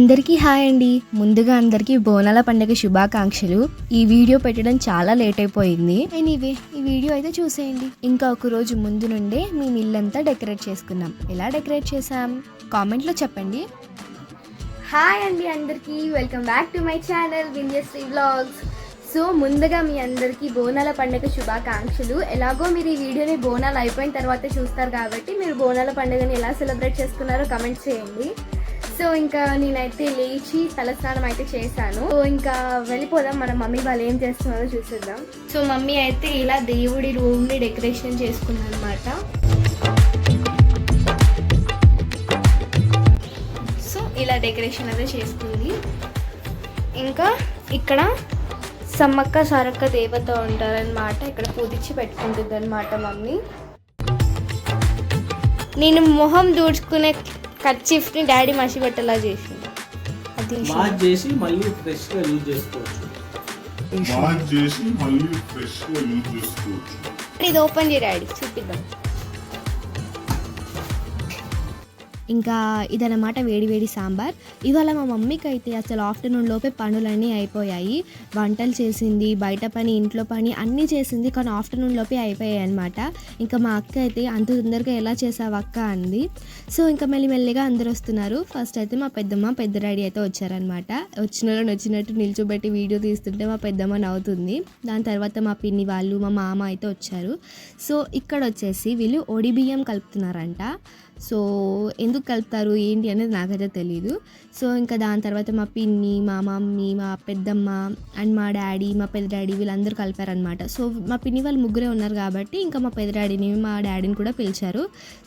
అందరికీ హాయ్ అండి. ముందుగా అందరికీ బోనాల పండుగ శుభాకాంక్షలు. ఈ వీడియో పెట్టడం చాలా లేట్ అయిపోయింది. ఎనీవే ఈ వీడియో అయితే చూసేయండి. ఇంకా ఒక రోజు ముందు నుండే మేము ఇల్లంతా డెకరేట్ చేసుకున్నాం ఎలా డెకరేట్ చేసాం కామెంట్లో చెప్పండి. హాయ్ అండి అందరికీ. Welcome back to my channel Vindhyasri blogs so ముందుగా మీ అందరికీ బోనాల పండుగ శుభాకాంక్షలు. ఎలాగో మీరు ఈ వీడియోని బోనాలు అయిపోయిన తర్వాత చూస్తారు కాబట్టి మీరు బోనాల పండుగని ఎలా సెలబ్రేట్ చేసుకున్నారో కమెంట్ చేయండి. సో ఇంకా నేనైతే లేచి తలస్నానం అయితే చేశాను. సో ఇంకా వెళ్ళిపోదాం. మన మమ్మీ వాళ్ళు ఏం చేస్తున్నారో చూసేద్దాం. సో మమ్మీ అయితే ఇలా దేవుడి రూమ్ని డెకరేషన్ చేసుకున్నాను అనమాట సో ఇలా డెకరేషన్ అయితే చేసుకుంది. ఇంకా ఇక్కడ సమ్మక్క సారక్క దేవత ఉంటారనమాట ఇక్కడ పూజించి పెట్టుకుంటుంది అనమాట మమ్మీ. నేను మొహం దూడ్చుకునే కర్చీఫ్ని డాడీ మసి పెట్టేలా చేసింది అది వాష్ చేసి మళ్ళీ ఫ్రెష్గా యూజ్ చేసుకోవచ్చు. వాష్ చేసి మళ్ళీ ఫ్రెష్గా యూజ్ చేసుకోవచ్చు. ఇది ఓపెన్ చేయ డాడీ చూపిద్దాం. ఇంకా ఇదన్నమాట వేడి వేడి సాంబార్. ఇవాళ మా మమ్మీకి అయితే అసలు ఆఫ్టర్నూన్ లోపే పనులన్నీ అయిపోయాయి. వంటలు చేసింది బయట పని ఇంట్లో పని అన్నీ చేసింది కానీ ఆఫ్టర్నూన్ లోపే అయిపోయాయి అనమాట ఇంకా మా అక్క అయితే అంత తొందరగా ఎలా చేసావు అక్క? అంది. సో ఇంకా మెల్లి మెల్లిగా అందరు వస్తున్నారు. ఫస్ట్ అయితే మా పెద్దమ్మ పెద్ద డాడీ అయితే వచ్చారనమాట వచ్చిన వాళ్ళని వచ్చినట్టు నిల్చోబెట్టి వీడియో తీస్తుంటే మా పెద్దమ్మ నవ్వుతుంది. దాని తర్వాత మా పిన్ని వాళ్ళు మా మామ అయితే వచ్చారు. సో ఇక్కడ వచ్చేసి వీళ్ళు ఒడి బియ్యం కలుపుతున్నారంట. సో ఎందుకు కలుపుతారు ఏంటి అనేది నాకైతే తెలియదు సో ఇంకా దాని తర్వాత మా పిన్ని మా మమ్మీ మా పెద్దమ్మ అండ్ మా డాడీ మా పెద్ద డాడీ వీళ్ళందరూ కలిపారనమాట సో మా పిన్ని వాళ్ళు ముగ్గురే ఉన్నారు కాబట్టి ఇంకా మా పెద్ద డాడీని మా డాడీని కూడా పిలిచారు.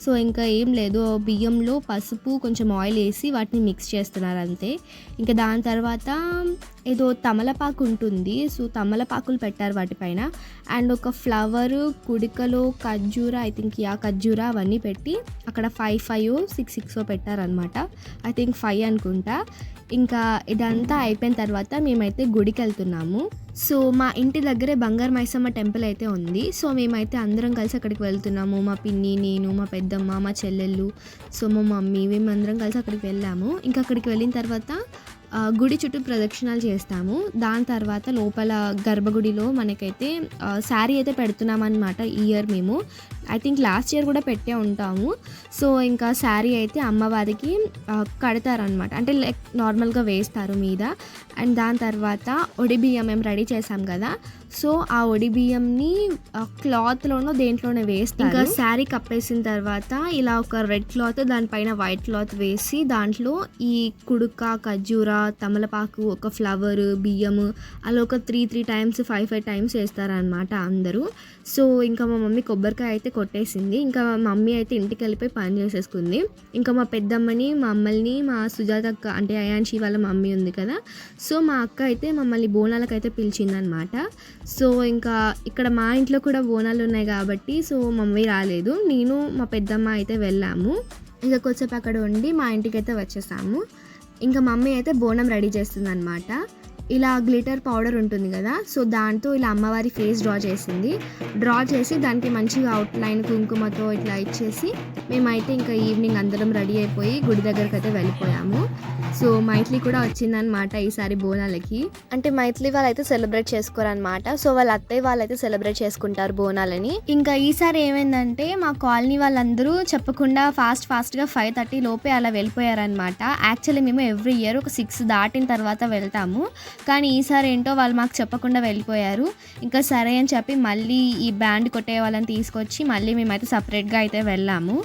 సో ఇంకా ఏం లేదు బియ్యంలో పసుపు కొంచెం ఆయిల్ వేసి వాటిని మిక్స్ చేస్తున్నారు అంతే. ఇంకా దాని తర్వాత ఏదో తమలపాకు ఉంటుంది. సో తమలపాకులు పెట్టారు వాటిపైన. అండ్ ఒక ఫ్లవర్ కుడికలో ఖర్జూర ఐ థింక్ యా ఖర్జూర అవన్నీ పెట్టి అక్కడ ఫైవ్ ఫైవ్ సిక్స్ సిక్స్ పెట్టారనమాట ఐ థింక్ ఫైవ్ అనుకుంటా. ఇంకా ఇదంతా అయిపోయిన తర్వాత మేమైతే గుడికి వెళ్తున్నాము సో మా ఇంటి దగ్గరే బంగారు మైసమ్మ టెంపుల్ అయితే ఉంది. సో మేమైతే అందరం కలిసి అక్కడికి వెళ్తున్నాము. మా పిన్ని నేను మా పెద్దమ్మ మా చెల్లెళ్ళు సో మా మమ్మీ మేమందరం కలిసి అక్కడికి వెళ్ళాము. ఇంకా అక్కడికి వెళ్ళిన తర్వాత గుడి చుట్టూ ప్రదక్షిణాలు చేస్తాము. దాని తర్వాత లోపల గర్భగుడిలో మనకైతే శారీ అయితే పెడుతున్నామన్నమాట ఇయర్ మేము. ఐ థింక్ లాస్ట్ ఇయర్ కూడా పెట్టే ఉంటాము. సో ఇంకా శారీ అయితే అమ్మవారికి కడతారనమాట అంటే లైక్ నార్మల్గా వేస్తారు మీద. అండ్ దాని తర్వాత ఒడి బియ్యం మేము రెడీ చేసాం కదా. సో ఆ ఒడి బియ్యంని క్లాత్లోనో దేంట్లోనే వేస్తారు. ఇంకా శారీ కప్పేసిన తర్వాత ఇలా ఒక రెడ్ క్లాత్ దానిపైన వైట్ క్లాత్ వేసి దాంట్లో ఈ కుడుక ఖర్జూర తమలపాకు ఒక ఫ్లవర్ బియ్యము అలా ఒక three three times five five times వేస్తారనమాట అందరూ. సో ఇంకా మా మమ్మీ కొబ్బరికాయ అయితే కొట్టేసింది. ఇంకా మా మమ్మీ అయితే ఇంటికి వెళ్ళిపోయి పని చేసేసుకుంది. ఇంకా మా పెద్దమ్మని మా అమ్మల్ని మా సుజాత అక్క అంటే అయాన్షి వాళ్ళ మమ్మీ ఉంది కదా. సో మా అక్క అయితే మమ్మల్ని బోనాలకు అయితే పిలిచిందనమాట సో ఇంకా ఇక్కడ మా ఇంట్లో కూడా బోనాలు ఉన్నాయి కాబట్టి సో మమ్మీ రాలేదు. నేను మా పెద్దమ్మ అయితే వెళ్ళాము. ఇంకా కొద్దిసేపు అక్కడ ఉండి మా ఇంటికి అయితే వచ్చేసాము. ఇంకా మమ్మీ అయితే బోనం రెడీ చేస్తుంది అనమాట ఇలా గ్లిటర్ పౌడర్ ఉంటుంది కదా సో దాంతో ఇలా అమ్మవారి ఫేస్ డ్రా చేసింది. డ్రా చేసి దానికి మంచిగా అవుట్లైన్ కుంకుమతో ఇట్లా ఇచ్చేసి మేమైతే ఇంకా ఈవినింగ్ అందరం రెడీ అయిపోయి గుడి దగ్గరికి అయితే వెళ్ళిపోయాము. సో మైత్లి కూడా వచ్చిందనమాట ఈసారి బోనాలకి. అంటే మైత్లి వాళ్ళు అయితే సెలబ్రేట్ చేసుకోరనమాట సో వాళ్ళ అత్తయ్య వాళ్ళు అయితే సెలబ్రేట్ చేసుకుంటారు బోనాలని. ఇంకా ఈసారి ఏమైందంటే మా కాలనీ వాళ్ళందరూ చెప్పకుండా ఫాస్ట్ ఫాస్ట్గా ఫైవ్ థర్టీ లోపే అలా వెళ్ళిపోయారనమాట యాక్చువల్లీ మేము ఎవ్రీ ఇయర్ ఒక సిక్స్ దాటిన తర్వాత వెళ్తాము. కానీ ఈసారి ఏంటో వాళ్ళు మాకు చెప్పకుండా వెళ్ళిపోయారు. ఇంకా సరే అని చెప్పి మళ్ళీ ఈ బ్యాండ్ కొట్టే వాళ్ళని తీసుకొచ్చి మళ్ళీ మేమైతే సపరేట్గా అయితే వెళ్ళాము.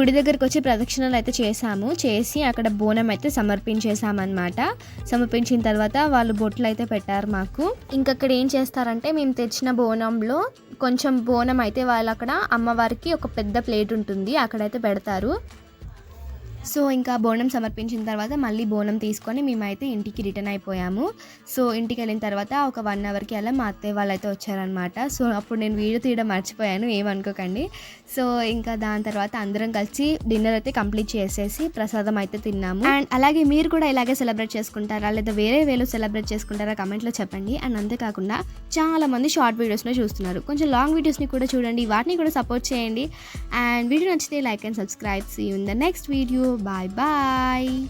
గుడి దగ్గరికి వచ్చి ప్రదక్షిణలు అయితే చేసాము చేసి అక్కడ బోనం అయితే సమర్పించేశామన్నమాట. సమర్పించిన తర్వాత వాళ్ళు బొట్లు అయితే పెట్టారు మాకు. ఇంకా అక్కడ ఏం చేస్తారంటే మేము తెచ్చిన బోనంలో కొంచెం బోనం అయితే వాళ్ళు అక్కడ అమ్మవారికి ఒక పెద్ద ప్లేట్ ఉంటుంది. అక్కడైతే పెడతారు. సో ఇంకా బోనం సమర్పించిన తర్వాత మళ్ళీ బోనం తీసుకొని మేమైతే ఇంటికి రిటర్న్ అయిపోయాము. సో ఇంటికి వెళ్ళిన తర్వాత ఒక వన్ అవర్కి అలా మా అత్తయ్య వాళ్ళు అయితే వచ్చారనమాట సో అప్పుడు నేను వీడియో తీయడం మర్చిపోయాను ఏమనుకోకండి సో ఇంకా దాని తర్వాత అందరం కలిసి డిన్నర్ అయితే కంప్లీట్ చేసేసి ప్రసాదం అయితే తిన్నాము. అండ్ అలాగే మీరు కూడా ఇలాగే సెలబ్రేట్ చేసుకుంటారా లేదా వేరే వేలో సెలబ్రేట్ చేసుకుంటారా కమెంట్లో చెప్పండి. అండ్ అంతేకాకుండా చాలా మంది షార్ట్ వీడియోస్లో చూస్తున్నారు. కొంచెం లాంగ్ వీడియోస్ని కూడా చూడండి వాటిని కూడా సపోర్ట్ చేయండి. అండ్ వీడియో నచ్చితే like and subscribe. See in the next video Bye-bye!